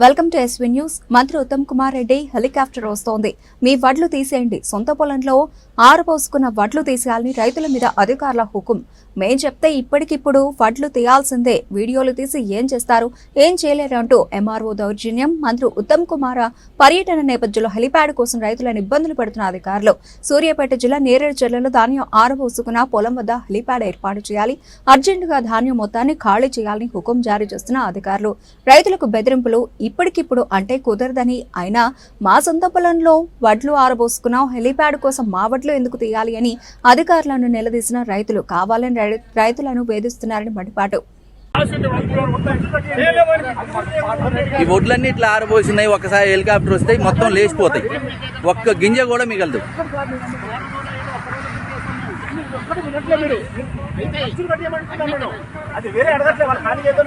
Welcome to SV news. మంత్రి Uttam Kumar Reddy helicopter వస్తోంది. మీ వడ్లు తీసేయండి. సొంత పొలంలో ఆరపోసుకున్న వడ్లు తీసేయాలని రైతుల మీద అధికారుల హుకుం. మేం చెప్తే ఇప్పటికిప్పుడు వడ్లు తీయాల్సిందే. వీడియోలు తీసి ఏం చేస్తారు? ఏం చేయలేరు అంటూ ఎంఆర్ఓ దౌర్జన్యం. మంత్రి ఉత్తమ్ కుమార్ పర్యటన నేపథ్యంలో హెలిప్యాడ్ కోసం రైతులను ఇబ్బందులు పెడుతున్న అధికారులు. సూర్యాపేట జిల్లా నేరేడు జిల్లాలో ధాన్యం ఆరపోసుకున్న పొలం వద్ద హెలిప్యాడ్ ఏర్పాటు చేయాలి. అర్జెంటుగా ధాన్యం మొత్తాన్ని ఖాళీ చేయాలని హుకుం జారీ చేస్తున్న అధికారులు. రైతులకు బెదిరింపులు ఇప్పటికిప్పుడు అంటే కుదరదని. అయినా మా సొంత పొలంలో వడ్లు ఆరబోసుకున్నాం. హెలిప్యాడ్ కోసం మా వడ్లు ఎందుకు తీయాలి అని అధికారులను నిలదీసిన రైతులు కావాలని రైతులను వేధిస్తున్నారని మండిపాటు. ఈ ఒడ్లన్నీ ఇట్లా ఆరబోసినాయి. ఒకసారి హెలికాప్టర్ వస్తే మొత్తం లేచిపోతాయి. ఒక్క గింజ కూడా మిగలదు. అది వేరే అడగట్లే వాళ్ళు ఖాళీ చేద్దాం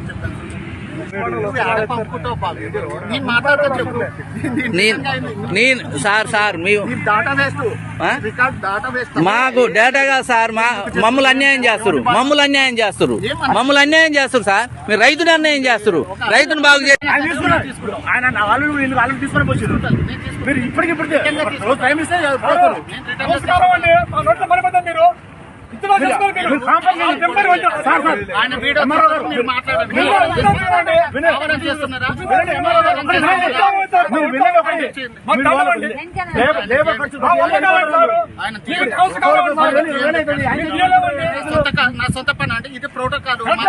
నేను నేను సార్ సార్ మీ మాకు డేటా కాదు సార్ మా మమ్మల్ని అన్యాయం చేస్తారు మమ్మల్ని అన్యాయం చేస్తారు మమ్మల్ని అన్యాయం చేస్తారు సార్. మీరు రైతుని అన్యాయం చేస్తారు రైతుని బాగు చే నా. లేబర్- ఖర్చు. ఆయన మీకు హౌస్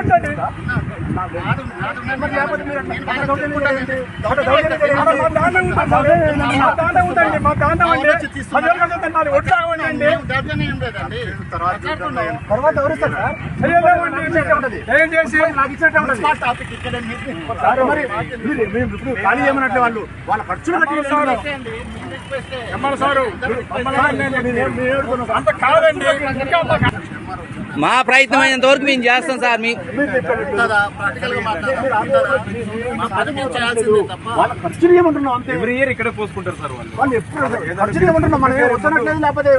ఇప్పుడు మా ఏం తర్వాత ఎవరిస్తారు దయచేసి నాకు మీరు ఖాళీ చేయమన్నట్లే వాళ్ళు వాళ్ళ ఖర్చులు కట్టి సారు అంత కాదండి మా ప్రయత్నం అయినంత వరకు మేము చేస్తాం సార్ మీ ఉంటుందా? ప్రాక్టికల్గా మాట్లాడాలి మా పని మేము చేయాల్సిందే తప్ప. వాళ్ళ ఖర్చులు ఏమంటున్నాం అంతే. ఎవ్రీ ఇయర్ ఇక్కడే పోసుకుంటారు సార్ వాళ్ళు. ఎప్పుడు మనం లేకపోతే